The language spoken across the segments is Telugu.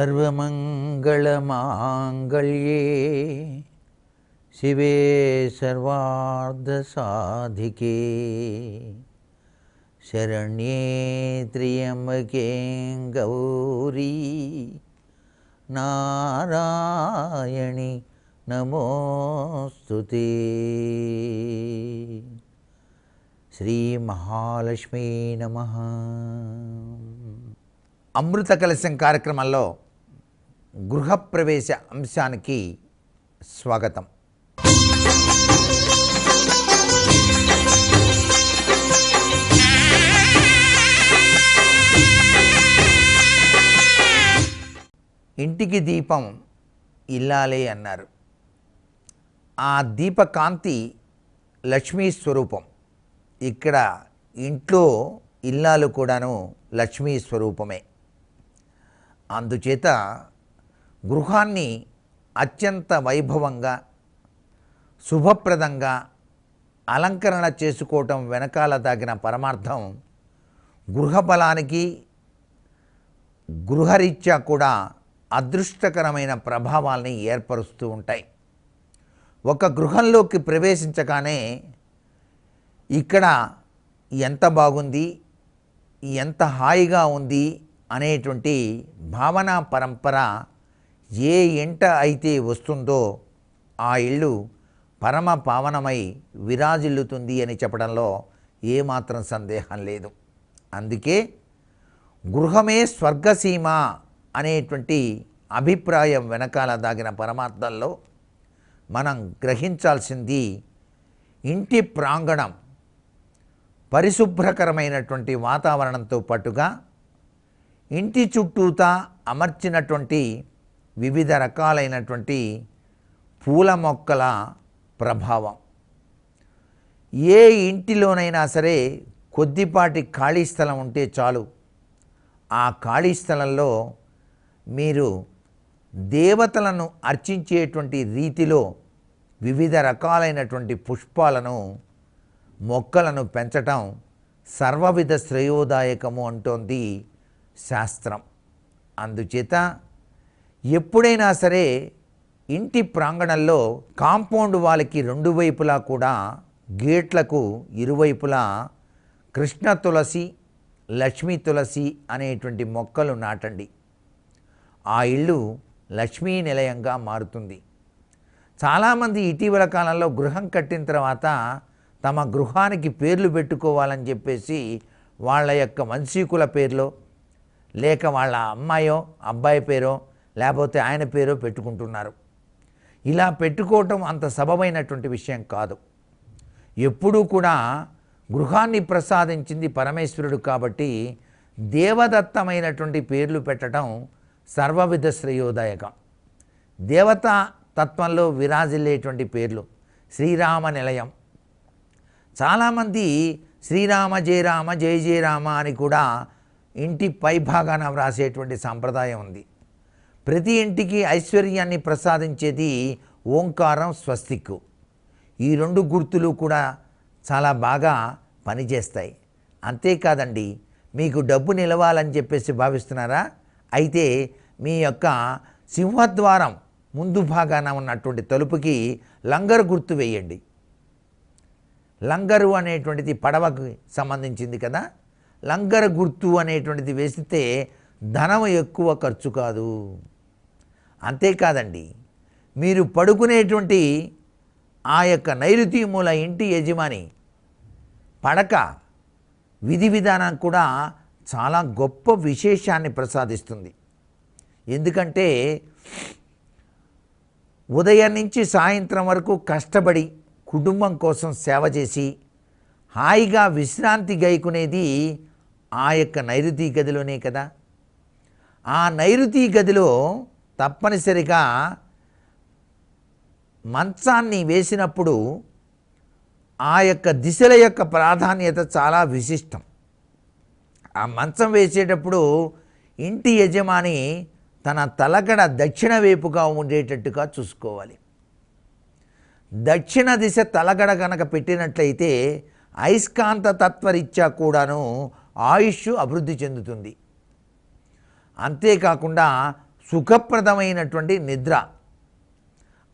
सर्वमङ्गलमाङ्गल्ये शिवे सर्वार्धसाधिके शरण्ये त्र्यम्बके गौरी नारायणि नमोऽस्तु ते శ్రీమహాలక్ష్మీ నమ అమృత కలశం కార్యక్రమంలో గృహప్రవేశ అంశానికి స్వాగతం. ఇంటికి దీపం ఇల్లాలే అన్నారు. ఆ దీపకాంతి లక్ష్మీ స్వరూపం. ఇక్కడ ఇంట్లో ఇల్లాలు కూడాను లక్ష్మీ స్వరూపమే. అందుచేత గృహాన్ని అత్యంత వైభవంగా శుభప్రదంగా అలంకరణ చేసుకోవటం వెనకాల దాగిన పరమార్థం గృహబలానికి గృహరీత్యా కూడా అదృష్టకరమైన ప్రభావాల్ని ఏర్పరుస్తూ ఉంటాయి. ఒక గృహంలోకి ప్రవేశించగానే ఇక్కడ ఎంత బాగుంది ఎంత హాయిగా ఉంది అనేటువంటి భావన పరంపర ఏ ఇంట అయితే వస్తుందో ఆ ఇల్లు పరమ పావనమై విరాజిల్లుతుంది అని చెప్పడంలో ఏమాత్రం సందేహం లేదు. అందుకే గృహమే స్వర్గసీమ అనేటువంటి అభిప్రాయం వెనకాల దాగిన పరమార్థంలో మనం గ్రహించాల్సింది ఇంటి ప్రాంగణం పరిశుభ్రకరమైనటువంటి వాతావరణంతో పాటుగా ఇంటి చుట్టూతా అమర్చినటువంటి వివిధ రకాలైనటువంటి పూల మొక్కల ప్రభావం. ఏ ఇంటిలోనైనా సరే కొద్దిపాటి ఖాళీ స్థలం ఉంటే చాలు. ఆ ఖాళీ స్థలంలో మీరు దేవతలను అర్చించేటువంటి రీతిలో వివిధ రకాలైనటువంటి పుష్పాలను మొక్కలను పెంచటం సర్వవిధ శ్రేయోదాయకము అంటోంది శాస్త్రం. అందుచేత ఎప్పుడైనా సరే ఇంటి ప్రాంగణంలో కాంపౌండ్ వాళ్ళకి రెండు వైపులా కూడా గేట్లకు ఇరువైపులా కృష్ణ తులసి లక్ష్మీ తులసి అనేటువంటి మొక్కలు నాటండి. ఆ ఇల్లు లక్ష్మీ నిలయంగా మారుతుంది. చాలామంది ఇటీవల కాలంలో గృహం కట్టిన తర్వాత తమ గృహానికి పేర్లు పెట్టుకోవాలని చెప్పేసి వాళ్ళ యొక్క వంశీకుల పేర్లో లేక వాళ్ళ అమ్మాయో అబ్బాయి పేరో లేకపోతే ఆయన పేరో పెట్టుకుంటున్నారు. ఇలా పెట్టుకోవటం అంత సబమైనటువంటి విషయం కాదు. ఎప్పుడూ కూడా గృహాన్ని ప్రసాదించింది పరమేశ్వరుడు కాబట్టి దేవదత్తమైనటువంటి పేర్లు పెట్టడం సర్వవిధ శ్రేయోదాయకం. దేవత తత్వంలో విరాజిల్లేటువంటి పేర్లు శ్రీరామ నిలయం. చాలామంది శ్రీరామ జయ రామ జయ జయ రామ అని కూడా ఇంటి పైభాగాన వ్రాసేటువంటి సాంప్రదాయం ఉంది. ప్రతి ఇంటికి ఐశ్వర్యాన్ని ప్రసాదించేది ఓంకారం స్వస్తిక్కు. ఈ రెండు గుర్తులు కూడా చాలా బాగా పనిచేస్తాయి. అంతేకాదండి మీకు డబ్బు నిలవాలని చెప్పేసి భావిస్తున్నారా? అయితే మీ యొక్క సింహద్వారం ముందు భాగాన ఉన్నటువంటి తలుపుకి లంగరు గుర్తు వేయండి. లంగరు అనేటువంటిది పడవకు సంబంధించింది కదా? లంగరు గుర్తు అనేటువంటిది వేస్తే ధనం ఎక్కువ ఖర్చు కాదు. అంతేకాదండి. మీరు పడుకునేటువంటి ఆ యొక్క నైరుతి మూల ఇంటి యజమాని పడక విధి విధానం కూడా చాలా గొప్ప విశేషాన్ని ప్రసాదిస్తుంది. ఎందుకంటే ఉదయం నుంచి సాయంత్రం వరకు కష్టపడి కుటుంబం కోసం సేవ చేసి హాయిగా విశ్రాంతి గైకునేది ఆ యొక్క నైరుతి గదిలోనే కదా. ఆ నైరుతి గదిలో తప్పనిసరిగా మంచాన్ని వేసినప్పుడు ఆ యొక్క దిశల యొక్క ప్రాధాన్యత చాలా విశిష్టం. ఆ మంచం వేసేటప్పుడు ఇంటి యజమాని తన తలగడ దక్షిణ వైపుగా ఉండేటట్టుగా చూసుకోవాలి. దక్షిణ దిశ తలగడ గనక పెట్టినట్లయితే అయస్కాంత తత్వరీత్యా కూడాను ఆయుష్ అభివృద్ధి చెందుతుంది. అంతేకాకుండా సుఖప్రదమైనటువంటి నిద్ర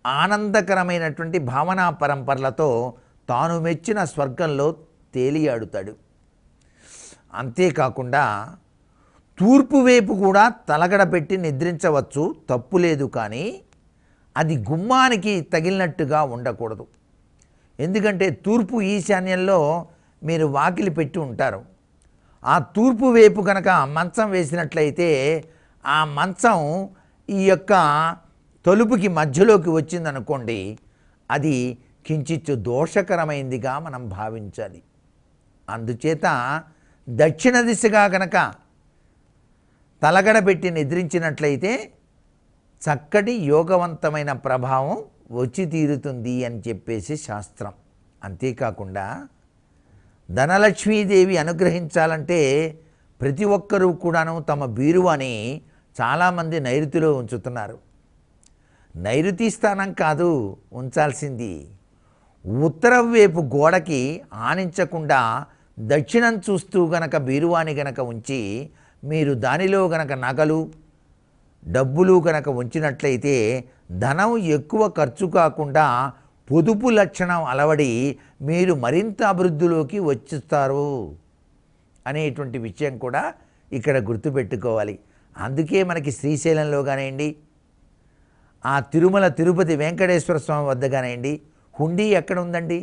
ఆనందకరమైనటువంటి భావనా పరంపరలతో తాను మెచ్చిన స్వర్గంలో తేలియాడుతాడు. అంతేకాకుండా తూర్పు వైపు కూడా తలగడపెట్టి నిద్రించవచ్చు తప్పు లేదు కానీ అది గుమ్మానికి తగిలినట్టుగా ఉండకూడదు. ఎందుకంటే తూర్పు ఈశాన్యంలో మీరు వాకిలి పెట్టి ఉంటారు. ఆ తూర్పు వైపు కనుక మంచం వేసినట్లయితే ఆ మంచం ఈ యొక్క తలుపుకి మధ్యలోకి వచ్చిందనుకోండి అది కించిత్ దోషకరమైందిగా మనం భావించాలి. అందుచేత దక్షిణ దిశగా కనుక తలగడ పెట్టి నిద్రించినట్లయితే చక్కటి యోగవంతమైన ప్రభావం వచ్చి తీరుతుంది అని చెప్పేసి శాస్త్రం. అంతేకాకుండా ధనలక్ష్మీదేవి అనుగ్రహించాలంటే ప్రతి ఒక్కరూ కూడాను తమ బీరువాని చాలామంది నైరుతిలో ఉంచుతున్నారు. నైరుతి స్థానం కాదు ఉంచాల్సింది. ఉత్తరం వైపు గోడకి ఆనించకుండా దక్షిణం చూస్తూ గనక బీరువాని గనక ఉంచి మీరు దానిలో గనక నగలు డబ్బులు కనుక ఉంచినట్లయితే ధనం ఎక్కువ ఖర్చు కాకుండా పొదుపు లక్షణం అలవడి మీరు మరింత అభివృద్ధిలోకి వచ్చిస్తారు. అనేటువంటి విషయం కూడా ఇక్కడ గుర్తుపెట్టుకోవాలి. అందుకే మనకి శ్రీశైలంలో కానివ్వండి ఆ తిరుమల తిరుపతి వెంకటేశ్వర స్వామి వద్ద కానివ్వండి హుండీ ఎక్కడ ఉందండి?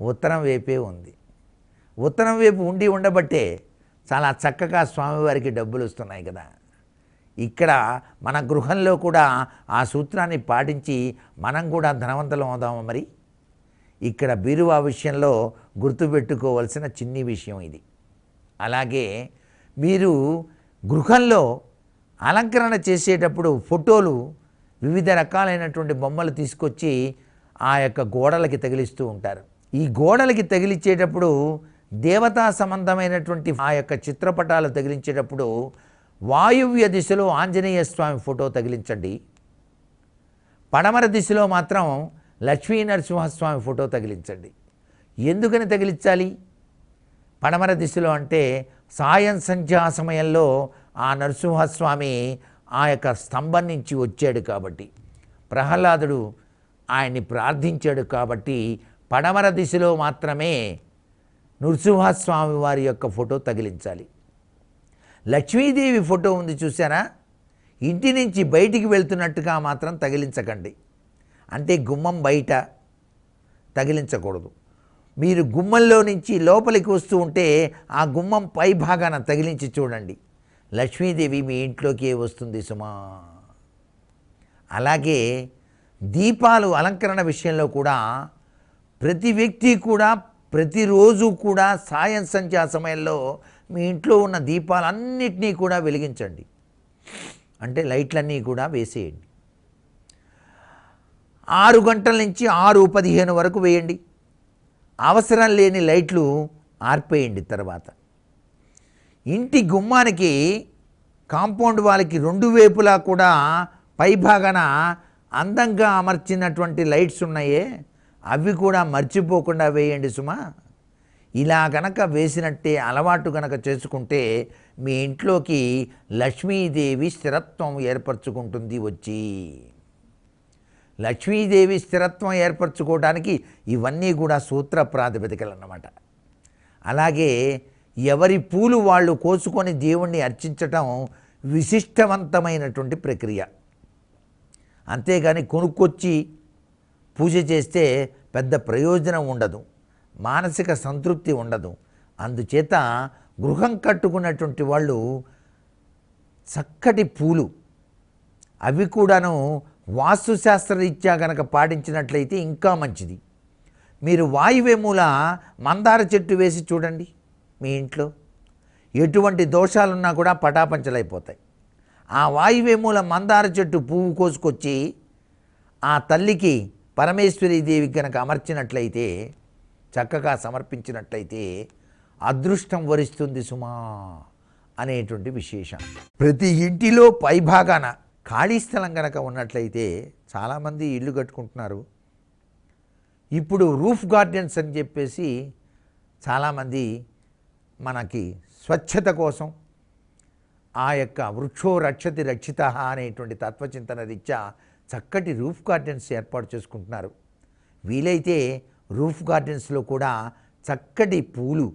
ఉత్తరం వైపే ఉంది. ఉత్తరం వైపు హుండీ ఉండబట్టే చాలా చక్కగా స్వామివారికి డబ్బులు వస్తున్నాయి కదా. ఇక్కడ మన గృహంలో కూడా ఆ సూత్రాన్ని పాటించి మనం కూడా ధనవంతులం అవుదామా మరి? ఇక్కడ బీరువా విషయంలో గుర్తుపెట్టుకోవాల్సిన చిన్ని విషయం ఇది. అలాగే మీరు గృహంలో అలంకరణ చేసేటప్పుడు ఫోటోలు వివిధ రకాలైనటువంటి బొమ్మలు తీసుకొచ్చి ఆ యొక్క గోడలకి తగిలిస్తూ ఉంటారు. ఈ గోడలకి తగిలించేటప్పుడు దేవతా సంబంధమైనటువంటి ఆ యొక్క చిత్రపటాలు తగిలించేటప్పుడు వాయువ్య దిశలో ఆంజనేయ స్వామి ఫోటో తగిలించండి. పడమర దిశలో మాత్రం లక్ష్మీ నరసింహస్వామి ఫోటో తగిలించండి. ఎందుకని తగిలించాలి? పడమర దిశలో అంటే సాయం సంధ్యా సమయంలో ఆ నరసింహస్వామి ఆ యొక్క స్తంభం నుంచి వచ్చాడు కాబట్టి. ప్రహ్లాదుడు ఆయన్ని ప్రార్థించాడు కాబట్టి పడమర దిశలో మాత్రమే నృసింహస్వామి వారి యొక్క ఫోటో తగిలించాలి. లక్ష్మీదేవి ఫోటో ఉంది చూసారా ఇంటి నుంచి బయటికి వెళ్తున్నట్టుగా మాత్రం తగిలించకండి. అంటే గుమ్మం బయట తగిలించకూడదు. మీరు గుమ్మంలో నుంచి లోపలికి వస్తూ ఉంటే ఆ గుమ్మం పై భాగాన తగిలించి చూడండి. లక్ష్మీదేవి మీ ఇంట్లోకి వస్తుంది సుమా. అలాగే దీపాలు అలంకరణ విషయంలో కూడా ప్రతి వ్యక్తి కూడా ప్రతిరోజు కూడా సాయం సంధ్యా సమయంలో మీ ఇంట్లో ఉన్న దీపాలన్నిటినీ కూడా వెలిగించండి. అంటే లైట్లన్నీ కూడా వేసేయండి. ఆరు గంటల నుంచి ఆరు పదిహేను వరకు వేయండి. అవసరం లేని లైట్లు ఆర్పేయండి తర్వాత. ఇంటి గుమ్మానికి కాంపౌండ్ వాళ్ళకి రెండు వైపులా కూడా పైభాగాన అందంగా అమర్చినటువంటి లైట్స్ ఉన్నాయే. అవి కూడా మర్చిపోకుండా వేయండి సుమా. ఇలా గనక వేసినట్టే అలవాటు గనక చేసుకుంటే మీ ఇంట్లోకి లక్ష్మీదేవి స్థిరత్వం ఏర్పరచుకుంటుంది వచ్చి. లక్ష్మీదేవి స్థిరత్వం ఏర్పరచుకోవడానికి ఇవన్నీ కూడా సూత్ర ప్రాతిపదికలు అన్నమాట అలాగే ఎవరి పూలు వాళ్ళు కోసుకొని దేవుణ్ణి అర్చించటం విశిష్టవంతమైనటువంటి ప్రక్రియ. అంతేగాని కొనుక్కొచ్చి పూజ చేస్తే పెద్ద ప్రయోజనం ఉండదు మానసిక సంతృప్తి ఉండదు. అందుచేత గృహం కట్టుకున్నటువంటి వాళ్ళు చక్కటి పూలు అవి కూడాను వాస్తుశాస్త్రరీత్యా గనక పాటించినట్లయితే ఇంకా మంచిది. మీరు వాయువేమూల మందార చెట్టు వేసి చూడండి మీ ఇంట్లో. ఎటువంటి దోషాలున్నా కూడా పటాపంచలైపోతాయి. ఆ వాయువేమూల మందార చెట్టు పువ్వు కోసుకొచ్చి ఆ తల్లికి పరమేశ్వరీ దేవికి గనక అమర్చినట్లయితే చక్కగా సమర్పించినట్లయితే అదృష్టం వరిస్తుంది సుమా అనేటువంటి విశేషం. ప్రతి ఇంటిలో పైభాగాన ఖాళీ స్థలం కనుక ఉన్నట్లయితే చాలామంది ఇల్లు కట్టుకుంటున్నారు. ఇప్పుడు రూఫ్ గార్డెన్స్ అని చెప్పేసి చాలామంది మనకి స్వచ్ఛత కోసం ఆ యొక్క వృక్షో రక్షతి రక్షిత అనేటువంటి తత్వచింతన రీత్యా చక్కటి రూఫ్ గార్డెన్స్ ఏర్పాటు చేసుకుంటున్నారు. వీలైతే రూఫ్ గార్డెన్స్లో కూడా చక్కటి పూలు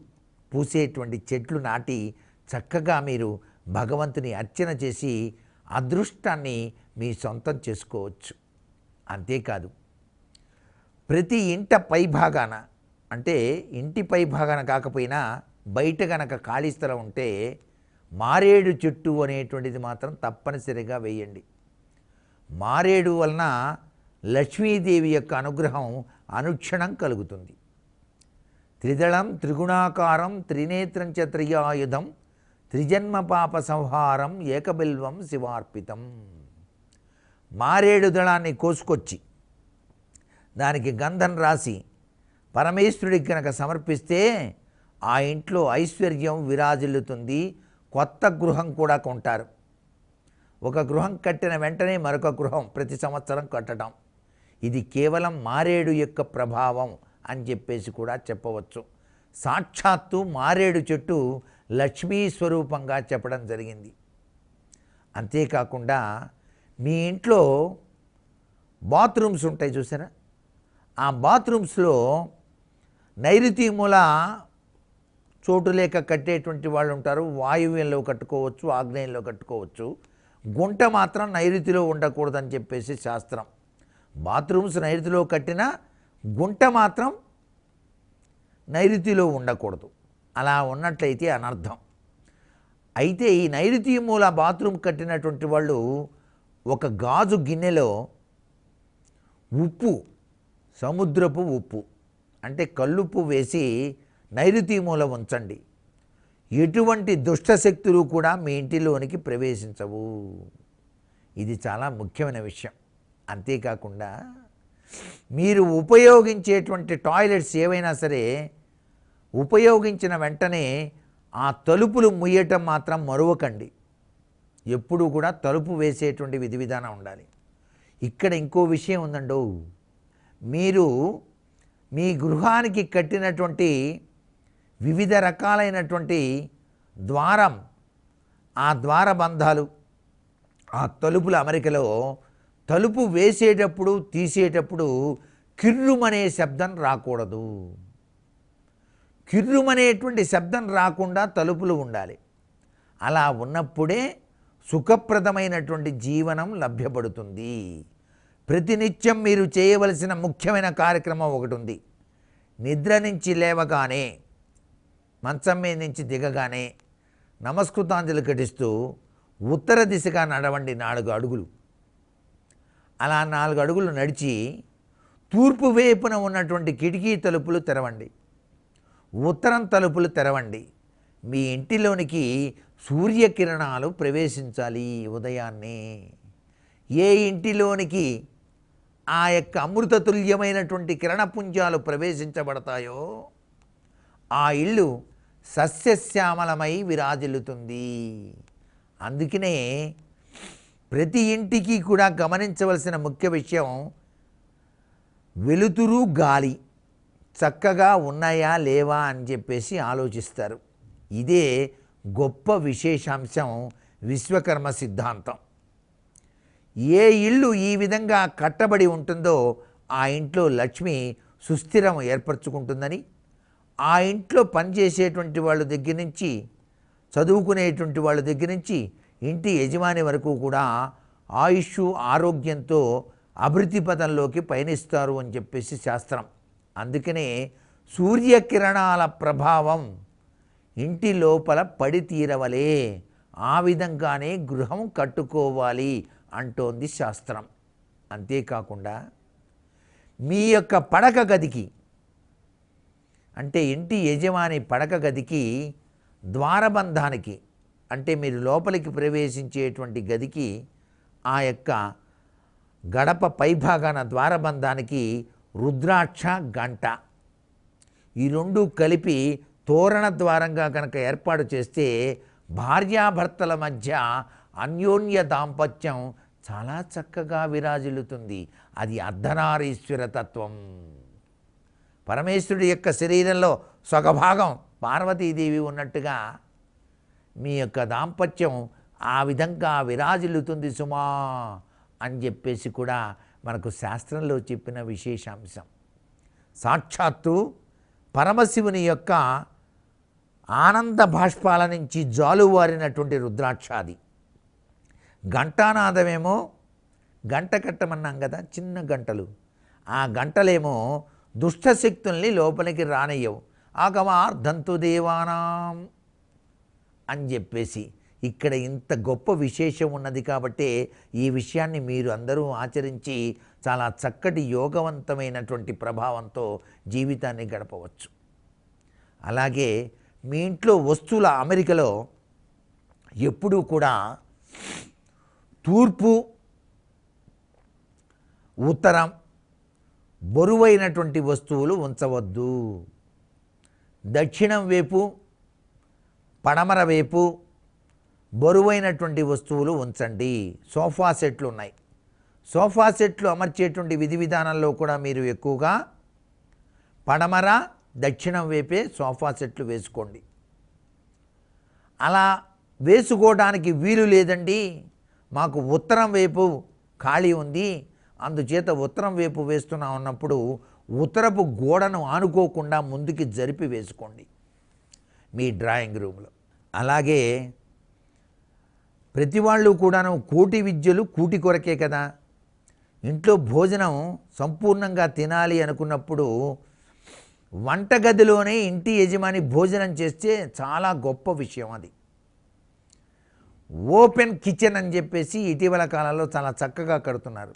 పూసేటువంటి చెట్లు నాటి చక్కగా మీరు భగవంతుని అర్చన చేసి అదృష్టాన్ని మీ సొంతం చేసుకోవచ్చు. అంతేకాదు ప్రతి ఇంట పై భాగాన అంటే ఇంటి పై భాగాన కాకపోయినా బయట గనక ఖాళీ స్థలం ఉంటే మారేడు చెట్టు అనేటువంటిది మాత్రం తప్పనిసరిగా వేయండి. మారేడు వలన లక్ష్మీదేవి యొక్క అనుగ్రహం అనుక్షణం కలుగుతుంది. త్రిదళం త్రిగుణాకారం త్రినేత్రం చ త్రియాయుధం త్రిజన్మ పాప సంహారం ఏకబిల్వం శివార్పితం. మారేడు దళాన్ని కోసుకొచ్చి దానికి గంధం రాసి పరమేశ్వరుడికి కనుక సమర్పిస్తే ఆ ఇంట్లో ఐశ్వర్యం విరాజిల్లుతుంది కొత్త గృహం కూడా కొంటారు. ఒక గృహం కట్టిన వెంటనే మరొక గృహం ప్రతి సంవత్సరం కట్టడం. ఇది కేవలం మారేడు యొక్క ప్రభావం అని చెప్పేసి కూడా చెప్పవచ్చు. సాక్షాత్తు మారేడు చెట్టు లక్ష్మీ స్వరూపంగా చెప్పడం జరిగింది. అంతేకాకుండా మీ ఇంట్లో బాత్రూమ్స్ ఉంటాయి చూసారా? ఆ బాత్రూమ్స్లో నైరుతి మూల చోటు లేక కట్టేటువంటి వాళ్ళు ఉంటారు. వాయువ్యంలో కట్టుకోవచ్చు ఆగ్నేయంలో కట్టుకోవచ్చు. గుంట మాత్రం నైరుతిలో ఉండకూడదని చెప్పేసి శాస్త్రం. బాత్రూమ్స్ నైరుతిలో కట్టినా గుంట మాత్రం నైరుతిలో ఉండకూడదు. అలా ఉన్నట్లయితే అనర్థం అయితే ఈ నైరుతి మూల బాత్రూమ్ కట్టినటువంటి వాళ్ళు ఒక గాజు గిన్నెలో ఉప్పు సముద్రపు ఉప్పు అంటే కల్లుప్పు వేసి నైరుతి మూల ఉంచండి. ఎటువంటి దుష్టశక్తులు కూడా మీ ఇంటిలోనికి ప్రవేశించవు. ఇది చాలా ముఖ్యమైన విషయం. అంతేకాకుండా మీరు ఉపయోగించేటువంటి టాయిలెట్స్ ఏవైనా సరే ఉపయోగించిన వెంటనే ఆ తలుపులు ముయ్యటం మాత్రం మరువకండి. ఎప్పుడూ కూడా తలుపు వేసేటువంటి విధి విధానం ఉండాలి. ఇక్కడ ఇంకో విషయం ఉందండో మీరు మీ గృహానికి కట్టినటువంటి వివిధ రకాలైనటువంటి ద్వారం ఆ ద్వారబంధాలు ఆ తలుపుల అమరికలో తలుపు వేసేటప్పుడు తీసేటప్పుడు కిర్రుమనే శబ్దం రాకూడదు. కిర్రుమనేటువంటి శబ్దం రాకుండా తలుపులు ఉండాలి. అలా ఉన్నప్పుడే సుఖప్రదమైనటువంటి జీవనం లభ్యపడుతుంది. ప్రతినిత్యం మీరు చేయవలసిన ముఖ్యమైన కార్యక్రమం ఒకటి ఉంది నిద్ర నుంచి లేవగానే మంచం మీద నుంచి దిగగానే నమస్కృతాంజలి ఘటిస్తూ ఉత్తర దిశగా నడవండి నాలుగు అడుగులు. అలా నాలుగు అడుగులు నడిచి తూర్పు వైపున ఉన్నటువంటి కిటికీ తలుపులు తెరవండి. ఉత్తరం తలుపులు తెరవండి. మీ ఇంటిలోనికి సూర్యకిరణాలు ప్రవేశించాలి ఉదయాన్నే. ఏ ఇంటిలోనికి ఆ యొక్క అమృతతుల్యమైనటువంటి కిరణపుంజాలు ప్రవేశించబడతాయో ఆ ఇల్లు సస్యశ్యామలమై విరాజిల్లుతుంది. అందుకనే ప్రతి ఇంటికి కూడా గమనించవలసిన ముఖ్య విషయం వెలుతురు గాలి. చక్కగా ఉన్నాయా లేవా అని చెప్పేసి ఆలోచిస్తారు. ఇదే గొప్ప విశేషాంశం విశ్వకర్మ సిద్ధాంతం. ఏ ఇల్లు ఈ విధంగా కట్టబడి ఉంటుందో ఆ ఇంట్లో లక్ష్మి సుస్థిరం ఏర్పరచుకుంటుందని ఆ ఇంట్లో పనిచేసేటువంటి వాళ్ళ దగ్గర నుంచి చదువుకునేటువంటి వాళ్ళ దగ్గర నుంచి ఇంటి యజమాని వరకు కూడా ఆయుష్ ఆరోగ్యంతో అభివృద్ధి పదంలోకి పయనిస్తారు అని చెప్పేసి శాస్త్రం. అందుకనే సూర్యకిరణాల ప్రభావం ఇంటి లోపల పడి తీరవలే. ఆ విధంగానే గృహం కట్టుకోవాలి అంటోంది శాస్త్రం. అంతేకాకుండా మీ యొక్క పడక గదికి అంటే ఇంటి యజమాని పడక గదికి ద్వారబంధానికి అంటే మీరు లోపలికి ప్రవేశించేటువంటి గదికి ఆ యొక్క గడప పైభాగాన ద్వారబంధానికి రుద్రాక్ష గంట. ఈ రెండు కలిపి తోరణ ద్వారంగా కనుక ఏర్పాటు చేస్తే భార్యాభర్తల మధ్య అన్యోన్య దాంపత్యం చాలా చక్కగా విరాజిల్లుతుంది. అది అర్ధనారీశ్వర తత్వం. పరమేశ్వరుడి యొక్క శరీరంలో సగభాగం పార్వతీదేవి ఉన్నట్టుగా మీ యొక్క దాంపత్యం ఆ విధంగా విరాజిల్లుతుంది సుమా అని చెప్పేసి కూడా మనకు శాస్త్రంలో చెప్పిన విశేషాంశం. సాక్షాత్తు పరమశివుని యొక్క ఆనంద బాష్పాల నుంచి జాలువారినటువంటి రుద్రాక్షాది. ఘంటానాదమేమో గంట కట్టమన్నాం కదా చిన్న గంటలు. ఆ గంటలేమో దుష్టశక్తుల్ని లోపలికి రానియ్యవు. ఆగమార్థంతు దేవానాం అని చెప్పేసి ఇక్కడ ఇంత గొప్ప విశేషం ఉన్నది కాబట్టి ఈ విషయాన్ని మీరు అందరూ ఆచరించి చాలా చక్కటి యోగవంతమైనటువంటి ప్రభావంతో జీవితాన్ని గడపవచ్చు. అలాగే మీ ఇంట్లో వస్తువుల అమెరికలో ఎప్పుడూ కూడా తూర్పు ఉత్తరం బరువైనటువంటి వస్తువులు ఉంచవద్దు. దక్షిణం వైపు పడమర వైపు బరువైనటువంటి వస్తువులు ఉంచండి. సోఫా సెట్లు ఉన్నాయి. సోఫా సెట్లు అమర్చేటువంటి విధి విధానంలో కూడా మీరు ఎక్కువగా పడమర దక్షిణం వైపే సోఫా సెట్లు వేసుకోండి. అలా వేసుకోవడానికి వీలు లేదండి. మాకు ఉత్తరం వైపు ఖాళీ ఉంది. అందుచేత ఉత్తరం వైపు వేస్తున్నా ఉన్నప్పుడు ఉత్తరపు గోడను ఆనుకోకుండా ముందుకి జరిపి వేసుకోండి. మీ డ్రాయింగ్ రూమ్లో. అలాగే ప్రతి వాళ్ళు కూడాను కోటి విద్యలు కూటి కొరకే కదా. ఇంట్లో భోజనం సంపూర్ణంగా తినాలి అనుకున్నప్పుడు వంటగదిలోనే ఇంటి యజమాని భోజనం చేస్తే చాలా గొప్ప విషయం అది. ఓపెన్ కిచెన్ అని చెప్పేసి ఇటీవల కాలంలో చాలా చక్కగా కడుతున్నారు.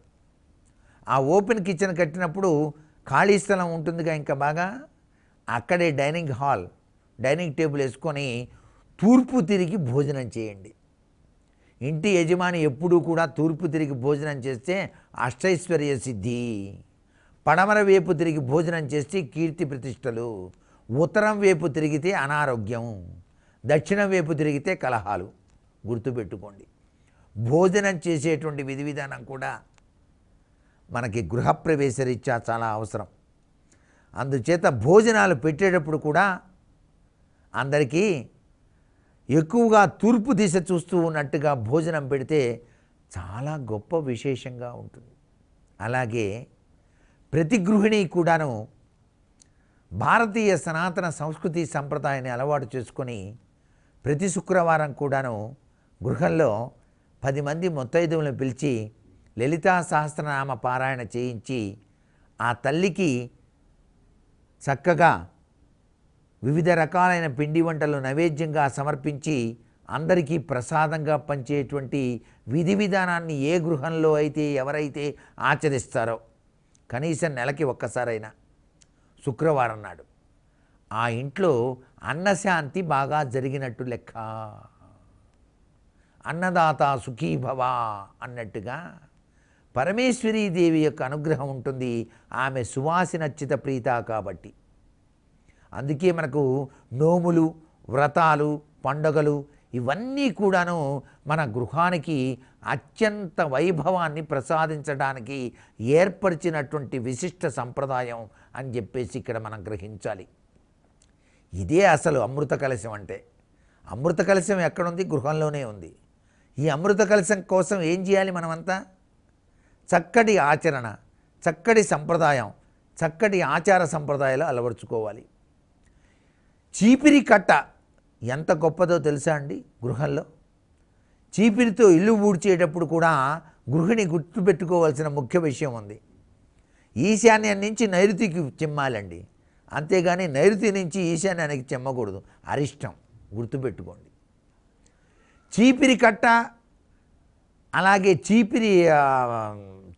ఆ ఓపెన్ కిచెన్ కట్టినప్పుడు ఖాళీ స్థలం ఉంటుందిగా ఇంకా బాగా. అక్కడే డైనింగ్ హాల్ డైనింగ్ టేబుల్ వేసుకొని తూర్పు తిరిగి భోజనం చేయండి. ఇంటి యజమాని ఎప్పుడూ కూడా తూర్పు తిరిగి భోజనం చేస్తే అష్టైశ్వర్య సిద్ధి. పడమర వైపు తిరిగి భోజనం చేస్తే కీర్తి ప్రతిష్టలు. ఉత్తరం వైపు తిరిగితే అనారోగ్యం. దక్షిణం వైపు తిరిగితే కలహాలు. గుర్తుపెట్టుకోండి. భోజనం చేసేటువంటి విధి విధానం కూడా మనకి గృహప్రవేశ రీత్యా చాలా అవసరం. అందుచేత భోజనాలు పెట్టేటప్పుడు కూడా అందరికీ ఎక్కువగా తూర్పు దిశ చూస్తూ ఉన్నట్టుగా భోజనం పెడితే చాలా గొప్ప విశేషంగా ఉంటుంది. అలాగే ప్రతి గృహిణి కూడాను భారతీయ సనాతన సంస్కృతి సంప్రదాయాన్ని అలవాటు చేసుకొని ప్రతి శుక్రవారం కూడాను గృహంలో పది మంది ముత్తైదువులను పిలిచి లలితా సహస్రనామ పారాయణ చేయించి ఆ తల్లికి చక్కగా వివిధ రకాలైన పిండి వంటలు నైవేద్యంగా సమర్పించి అందరికీ ప్రసాదంగా పంచేటువంటి విధి విధానాన్ని ఏ గృహంలో అయితే ఎవరైతే ఆచరిస్తారో కనీసం నెలకి ఒక్కసారైనా శుక్రవారం నాడు ఆ ఇంట్లో అన్నశాంతి బాగా జరిగినట్టు లెక్క. అన్నదాత సుఖీభవ అన్నట్టుగా పరమేశ్వరీదేవి యొక్క అనుగ్రహం ఉంటుంది. ఆమె సువాసినచ్చిత ప్రీత కాబట్టి. అందుకే మనకు నోములు వ్రతాలు పండగలు ఇవన్నీ కూడాను మన గృహానికి అత్యంత వైభవాన్ని ప్రసాదించడానికి ఏర్పరిచినటువంటి విశిష్ట సంప్రదాయం అని చెప్పేసి ఇక్కడ మనం గ్రహించాలి. ఇదే అసలు అమృత కలశం అంటే. అమృత కలశం ఎక్కడుంది? గృహంలోనే ఉంది. ఈ అమృత కలశం కోసం ఏం చేయాలి మనమంతా? చక్కటి ఆచరణ చక్కటి సంప్రదాయం చక్కటి ఆచార సంప్రదాయాలు అలవర్చుకోవాలి. చీపిరి కట్ట ఎంత గొప్పదో తెలుసా అండి గృహంలో? చీపిరితో ఇల్లు ఊడ్చేటప్పుడు కూడా గృహిణి గుర్తుపెట్టుకోవాల్సిన ముఖ్య విషయం ఉంది. ఈశాన్యం నుంచి నైరుతికి చిమ్మాలండి. అంతేగాని నైరుతి నుంచి ఈశాన్యానికి చిమ్మకూడదు. అరిష్టం గుర్తుపెట్టుకోండి చీపిరి కట్ట అలాగే చీపిరి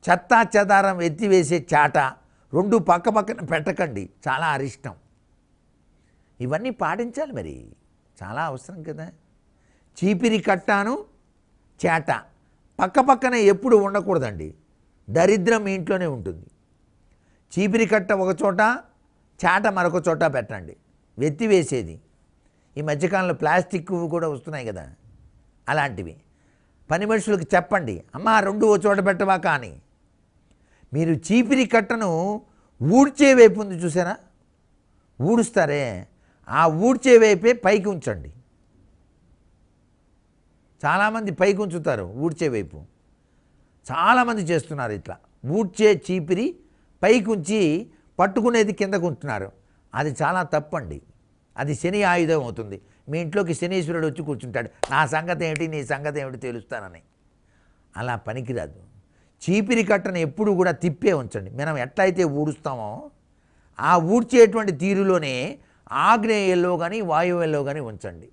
చెత్తా చెదారం ఎత్తివేసే చాట రెండు పక్క పక్కన పెట్టకండి. చాలా అరిష్టం. ఇవన్నీ పాటించాలి మరి. చాలా అవసరం కదా. చీపిరి కట్టాను చేట పక్క పక్కన ఎప్పుడు ఉండకూడదండి. దరిద్రం మీ ఇంట్లోనే ఉంటుంది. చీపిరి కట్ట ఒక చోట చాట మరొక చోట పెట్టండి. వెత్తి వేసేది. ఈ మధ్యకాలంలో ప్లాస్టిక్ కూడా వస్తున్నాయి కదా. అలాంటివి. పని మనుషులకు చెప్పండి అమ్మా రెండు ఓ చోట పెట్టవా కానీ? మీరు చీపిరి కట్టను ఊడ్చే వైపు ఉంది చూసారా? ఊడుస్తారే. ఆ ఊడ్చే వైపే పైకి ఉంచండి. చాలామంది పైకి ఉంచుతారు ఊడ్చే వైపు. చాలామంది చేస్తున్నారు ఇట్లా. ఊడ్చే చీపిరి పైకి ఉంచి పట్టుకునేది కిందకు ఉంటున్నారు. అది చాలా తప్పండి. అది శని ఆయుధం అవుతుంది. మీ ఇంట్లోకి శనీశ్వరుడు వచ్చి కూర్చుంటాడు. నా సంగతి ఏమిటి నీ సంగతి ఏమిటి తెలుస్తానని. అలా పనికిరాదు. చీపిరి కట్టను ఎప్పుడు కూడా తిప్పే ఉంచండి. మనం ఎట్లయితే ఊడుస్తామో ఆ ఊడ్చేటువంటి తీరులోనే ఆగ్నేయంలో కానీ వాయువ్యంలో కానీ ఉంచండి.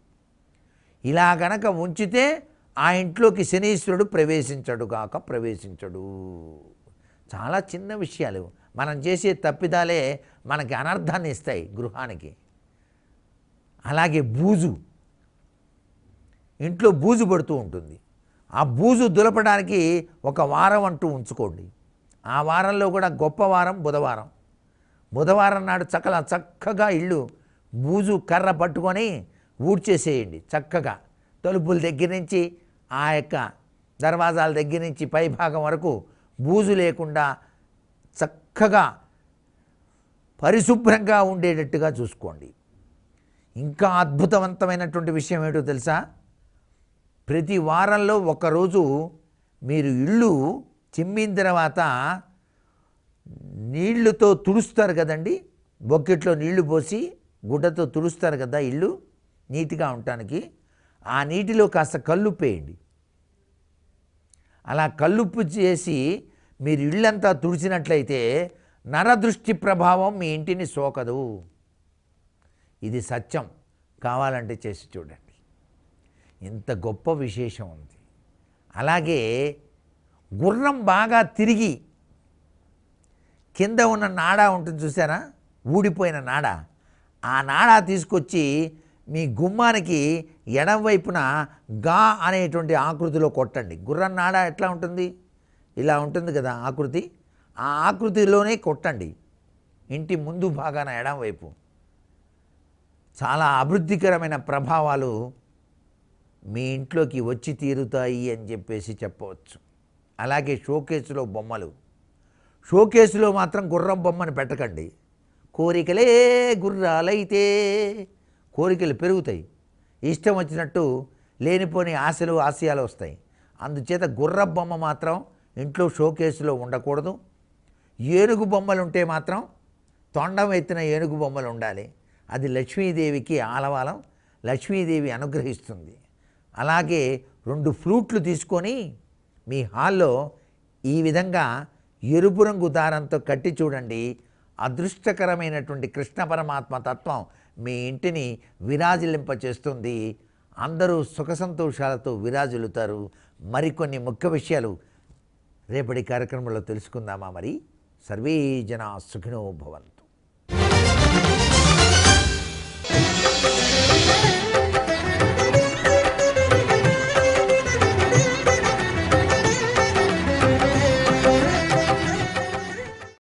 ఇలా గనక ఉంచితే ఆ ఇంట్లోకి శనీశ్వరుడు ప్రవేశించడు కాక ప్రవేశించడు. చాలా చిన్న విషయాలు. మనం చేసే తప్పిదాలే మనకి అనర్థాన్ని ఇస్తాయి గృహానికి. అలాగే బూజు. ఇంట్లో బూజు పడుతూ ఉంటుంది. ఆ బూజు దులపడానికి ఒక వారం అంటూ ఉంచుకోండి. ఆ వారంలో కూడా గొప్ప వారం బుధవారం. బుధవారం నాడు చక్కల చక్కగా ఇల్లు బూజు కర్ర పట్టుకొని ఊడ్చేసేయండి చక్కగా. తలుపుల దగ్గర నుంచి ఆ యొక్క దర్వాజాల దగ్గర నుంచి పై భాగం వరకు బూజు లేకుండా చక్కగా పరిశుభ్రంగా ఉండేటట్టుగా చూసుకోండి. ఇంకా అద్భుతవంతమైనటువంటి విషయం ఏంటో తెలుసా? ప్రతి వారంలో ఒకరోజు మీరు ఇల్లు చిమ్మిన తర్వాత నీళ్ళతో తుడుస్తారు కదండి బొక్కెట్లో నీళ్ళు పోసి గుడ్డతో తుడుస్తారు కదా ఇల్లు నీట్గా ఉండటానికి ఆ నీటిలో కాస్త కల్లుప్పేయండి అలా కల్లుప్పు చేసి మీరు ఇల్లంతా తుడిచినట్లయితే నరదృష్టి ప్రభావం మీ ఇంటిని సోకదు. ఇది సత్యం. కావాలంటే చేసి చూడండి. ఇంత గొప్ప విశేషం ఉంది. అలాగే గుర్రం బాగా తిరిగి కింద ఉన్న నాడా ఉంటుంది చూసారా? ఊడిపోయిన నాడ. ఆ నాడా తీసుకొచ్చి మీ గుమ్మానికి ఎడం వైపున గా అనేటువంటి ఆకృతిలో కొట్టండి. గుర్రం నాడ ఎట్లా ఉంటుంది? ఇలా ఉంటుంది కదా ఆకృతి. ఆ ఆకృతిలోనే కొట్టండి. ఇంటి ముందు భాగాన ఎడం వైపు. చాలా అభివృద్ధికరమైన ప్రభావాలు మీ ఇంట్లోకి వచ్చి తీరుతాయి అని చెప్పేసి చెప్పవచ్చు. అలాగే షోకేసులో బొమ్మలు. షోకేసులో మాత్రం గుర్రం బొమ్మను పెట్టకండి. కోరికలే గుర్రాలైతే కోరికలు పెరుగుతాయి. ఇష్టం వచ్చినట్టు లేనిపోని ఆశలు ఆశయాలు వస్తాయి. అందుచేత గుర్ర బొమ్మ మాత్రం ఇంట్లో షోకేసులో ఉండకూడదు. ఏనుగు బొమ్మలు ఉంటే మాత్రం తొండం ఎత్తిన ఏనుగు బొమ్మలు ఉండాలి. అది లక్ష్మీదేవికి ఆలవాలం లక్ష్మీదేవి అనుగ్రహిస్తుంది. అలాగే రెండు ఫ్లూట్లు తీసుకొని మీ హాల్లో ఈ విధంగా ఎరుపు రంగు దారంతో కట్టి చూడండి. అదృష్టకరమైనటువంటి కృష్ణ పరమాత్మ తత్వం మీ ఇంటిని విరాజిల్లింపచేస్తుంది అందరూ సుఖ సంతోషాలతో విరాజిల్లుతారు. మరికొన్ని ముఖ్య విషయాలు రేపటి కార్యక్రమంలో తెలుసుకుందామా మరి? సర్వే జనా సుఖినో భవంతు.